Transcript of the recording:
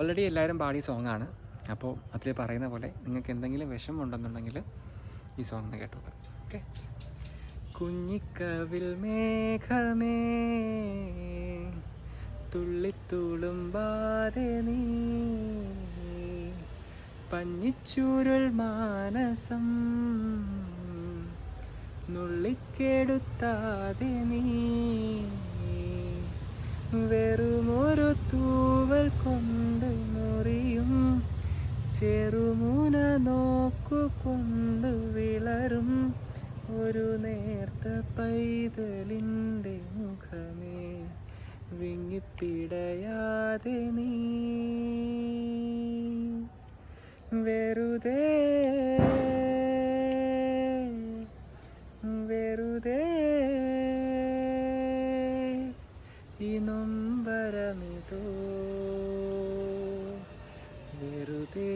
Already എല്ലാവരും പാടിയ സോങ്ങാണ് അപ്പോൾ അതിൽ പറയുന്ന പോലെ നിങ്ങൾക്ക് എന്തെങ്കിലും വിഷമം ഉണ്ടെന്നുണ്ടെങ്കിൽ ഈ സോങ് ഒന്ന് കേട്ടോളൂ ഓക്കെ കുഞ്ഞിക്കവിൽ മേഘമേ തുള്ളിത്തുളുമ്പാതെ നീ പഞ്ഞിച്ചൂരുൾ മാനസം നുള്ളിക്കെടുത്താതെ നീ ചെറുമുന നോക്കുകൊണ്ട് വിളരും ഒരു നേർത്ത പൈതലിന്റെ മുഖമേ. വിങ്ങിപ്പിടയാതെ നീ വെറുതെ വെറുതെ ഈ നൊമ്പരമിതോ വെറുതെ